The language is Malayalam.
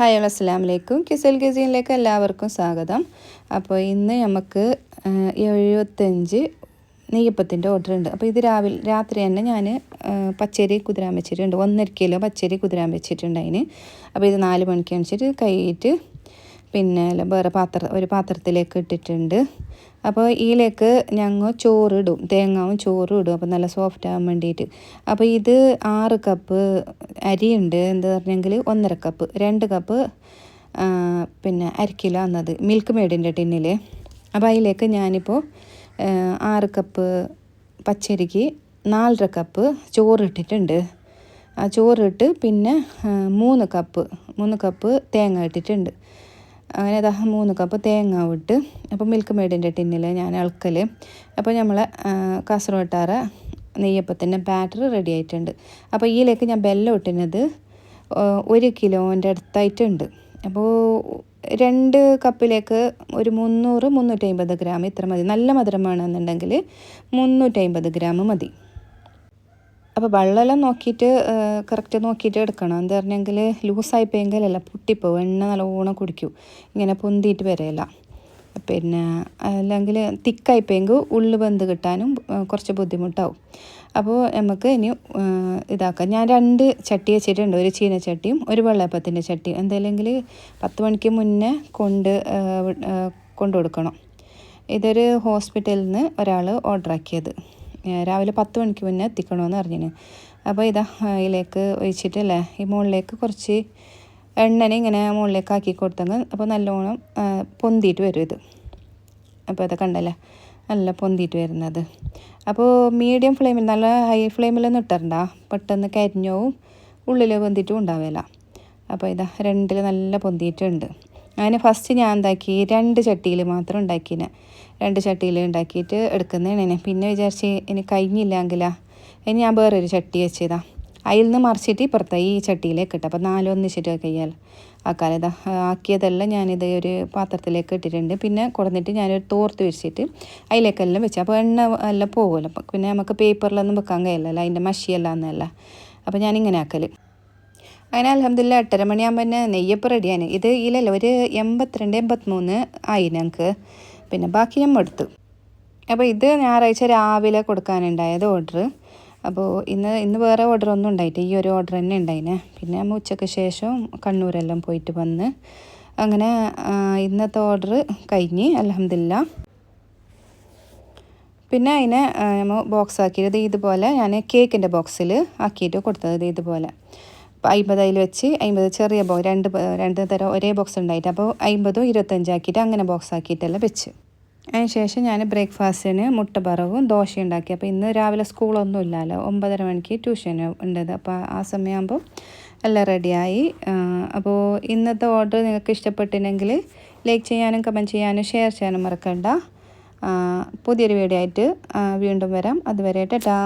ഹായ് അസ്സാം വലൈക്കും കിസൽ ഗസീനിലേക്ക് എല്ലാവർക്കും സ്വാഗതം. അപ്പോൾ ഇന്ന് നമുക്ക് എഴുപത്തഞ്ച് നെയ്യപ്പത്തിന്റെ ഓർഡർ ഉണ്ട്. അപ്പോൾ ഇത് രാവിലെ രാത്രി തന്നെ ഞാൻ പച്ചരി കുതിരാൻ വെച്ചിട്ടുണ്ട്. ഒന്നര കിലോ പച്ചരി കുതിരാൻ വെച്ചിട്ടുണ്ട് അതിന്. അപ്പോൾ ഇത് നാല് മണിക്ക് അണിച്ചിട്ട് കൈയിട്ട് പിന്നെ വേറെ പാത്ര ഒരു പാത്രത്തിലേക്ക് ഇട്ടിട്ടുണ്ട്. അപ്പോൾ ഇതിലേക്ക് ഞങ്ങൾ ചോറിടും തേങ്ങാവും ചോറും ഇടും. അപ്പോൾ നല്ല സോഫ്റ്റ് ആകാൻ വേണ്ടിയിട്ട് അപ്പോൾ ഇത് ആറ് കപ്പ് അരിയുണ്ട്. എന്താ പറഞ്ഞെങ്കിൽ ഒന്നര കപ്പ് രണ്ട് കപ്പ് പിന്നെ അരക്കിലോ എന്നത് മിൽക്ക് മേഡിന്റെ ടിന്നിൽ അപ്പോൾ അതിലേക്ക് ഞാനിപ്പോൾ ആറ് കപ്പ് പച്ചരിക്ക് നാലര കപ്പ് ചോറിട്ടിട്ടുണ്ട് ആ ചോറിട്ട് പിന്നെ മൂന്ന് കപ്പ് മൂന്ന് കപ്പ് തേങ്ങ ഇട്ടിട്ടുണ്ട്. അങ്ങനെ അതാ മൂന്ന് കപ്പ് തേങ്ങ വിട്ട് അപ്പോൾ മിൽക്ക് മെയ്ഡിന്റെ ടിന്നിൽ ഞാൻ ഇളക്കൽ അപ്പോൾ നമ്മൾ കാസർവട്ടാറ നെയ്യപ്പത്തിന്റെ ബാറ്റർ റെഡി ആയിട്ടുണ്ട്. അപ്പോൾ ഈയിലേക്ക് ഞാൻ ബെല്ലം ഇട്ടുന്നത് ഒരു കിലോന്റെ അടുത്തായിട്ടുണ്ട്. അപ്പോൾ രണ്ട് കപ്പിലേക്ക് ഒരു മുന്നൂറ് മുന്നൂറ്റി അമ്പത് ഗ്രാം ഇത്ര മതി. നല്ല മധുരം വേണമെന്നുണ്ടെങ്കിൽ മുന്നൂറ്റമ്പത് ഗ്രാം മതി. അപ്പോൾ വെള്ളമെല്ലാം നോക്കിയിട്ട് കറക്റ്റ് നോക്കിയിട്ട് എടുക്കണം. എന്താ പറഞ്ഞെങ്കിൽ ലൂസായി പോയെങ്കിലല്ല പൊട്ടിപ്പോവും എണ്ണ നല്ലോണം കുടിക്കൂ. ഇങ്ങനെ പൊന്തിയിട്ട് വരെയല്ല പിന്നെ അല്ലെങ്കിൽ തിക്കായി പോയെങ്കിൽ ഉള്ളു ബന്ധ് കിട്ടാനും കുറച്ച് ബുദ്ധിമുട്ടാവും. അപ്പോൾ നമുക്ക് ഇനി ഇതാക്കാം. ഞാൻ രണ്ട് ചട്ടി വെച്ചിട്ടുണ്ട്. ഒരു ചീനച്ചട്ടിയും ഒരു വെള്ളയപ്പത്തിന്റെ ചട്ടിയും. എന്തല്ലെങ്കിൽ പത്ത് മണിക്ക് മുന്നേ കൊണ്ട് കൊണ്ടു കൊടുക്കണം ഇതൊരു ഹോസ്പിറ്റലിൽ നിന്ന് ഒരാൾ ഓർഡർ ആക്കിയത് രാവിലെ പത്ത് മണിക്ക് മുന്നേ എത്തിക്കണമെന്ന് പറഞ്ഞിന് അപ്പോൾ ഇതാ അതിലേക്ക് ഒഴിച്ചിട്ടല്ലേ ഈ മുകളിലേക്ക് കുറച്ച് എണ്ണനെ ഇങ്ങനെ മുകളിലേക്ക് ആക്കി കൊടുത്തെങ്കിൽ അപ്പോൾ നല്ലോണം പൊന്തിയിട്ട് വരും ഇത്. അപ്പോൾ ഇതൊക്കെ കണ്ടല്ലേ നല്ല പൊന്തിയിട്ട് വരുന്നത്. അപ്പോൾ മീഡിയം ഫ്ലെയിമിൽ നല്ല ഹൈ ഫ്ലെയിമിലൊന്നും ഇട്ടരണ്ട. പെട്ടെന്ന് കരിഞ്ഞവും ഉള്ളിൽ പൊന്തിയിട്ടും ഉണ്ടാവില്ല അപ്പോൾ ഇതാ രണ്ടിൽ നല്ല പൊന്തിയിട്ടുണ്ട്. അങ്ങനെ ഫസ്റ്റ് ഞാൻ എന്താക്കി രണ്ട് ചട്ടിയിൽ മാത്രം ഉണ്ടാക്കിനെ. രണ്ട് ചട്ടിയിൽ ഉണ്ടാക്കിയിട്ട് എടുക്കുന്നതാണ് പിന്നെ വിചാരിച്ച് ഇനി കഴിഞ്ഞില്ലെങ്കിലാ ഇനി ഞാൻ വേറൊരു ചട്ടി വെച്ചതാ. അതിൽ നിന്ന് മറിച്ചിട്ട് ഇപ്പുറത്തെ ഈ ചട്ടിയിലേക്ക് ഇട്ട്. അപ്പോൾ നാലൊന്നിച്ചിട്ട് കഴിയാൽ ആക്കാൽ ഇതാ ആക്കിയതെല്ലാം ഞാനിത് ഒരു പാത്രത്തിലേക്ക് ഇട്ടിട്ടുണ്ട്. പിന്നെ കൊടുന്നിട്ട് ഞാനൊരു തോർത്ത് വെച്ചിട്ട് അതിലേക്കെല്ലാം വെച്ചു. അപ്പോൾ എണ്ണ എല്ലാം പോകുമല്ലോ. അപ്പം പിന്നെ നമുക്ക് പേപ്പറിലൊന്നും വെക്കാൻ കഴിയില്ലല്ലോ. അതിന്റെ മഷിയെല്ലാം എന്നല്ല അപ്പോൾ ഞാനിങ്ങനെ ആക്കൽ അങ്ങനെ അലഹമില്ല എട്ടര മണിയാകുമ്പോൾ തന്നെ നെയ്യപ്പ് റെഡിയാണ്. ഇത് ഇതിലല്ല ഒരു എൺപത്തിരണ്ട് എൺപത്തിമൂന്ന് ആയി ഞങ്ങൾക്ക് പിന്നെ ബാക്കി നമ്മൾ എടുത്തു അപ്പോൾ ഇത് ഞായറാഴ്ച രാവിലെ കൊടുക്കാനുണ്ടായത് ഓർഡർ അപ്പോൾ ഇന്ന് ഇന്ന് വേറെ ഓർഡർ ഒന്നും ഉണ്ടായിട്ട് ഈ ഒരു ഓർഡർ തന്നെ ഉണ്ടായിനെ. പിന്നെ നമ്മൾ ഉച്ചയ്ക്ക് ശേഷം കണ്ണൂരെല്ലാം പോയിട്ട് വന്ന് അങ്ങനെ ഇന്നത്തെ ഓർഡർ കഴിഞ്ഞ് അലഹമില്ല പിന്നെ അതിനെ നമ്മൾ ബോക്സ് ആക്കിയത് ഇതുപോലെ ഞാൻ കേക്കിന്റെ ബോക്സിൽ ആക്കിയിട്ട് കൊടുത്തത് ഇതുപോലെ. അമ്പത് അതിൽ വെച്ച് അമ്പത് ചെറിയ ബോ രണ്ട് രണ്ട് തരം ഒരേ ബോക്സ് ഉണ്ടായിട്ട്. അപ്പോൾ അമ്പതും ഇരുപത്തഞ്ചാക്കിയിട്ട് അങ്ങനെ ബോക്സ് ആക്കിയിട്ടെല്ലാം വെച്ച്. അതിന് ശേഷം ഞാൻ ബ്രേക്ക്ഫാസ്റ്റിന് മുട്ട പറവും ദോശ ഉണ്ടാക്കി. അപ്പോൾ ഇന്ന് രാവിലെ സ്കൂളൊന്നും ഇല്ലല്ലോ ഒമ്പതര മണിക്ക് ട്യൂഷൻ ഉണ്ടത്. അപ്പോൾ ആ സമയമാകുമ്പോൾ എല്ലാം റെഡിയായി അപ്പോൾ ഇന്നത്തെ ഓർഡർ നിങ്ങൾക്ക് ഇഷ്ടപ്പെട്ടില്ലെങ്കിൽ ലൈക്ക് ചെയ്യാനും കമന്റ് ചെയ്യാനും ഷെയർ ചെയ്യാനും മറക്കണ്ട. പുതിയൊരു വീഡിയോ ആയിട്ട് വീണ്ടും വരാം. അതുവരെ ടാ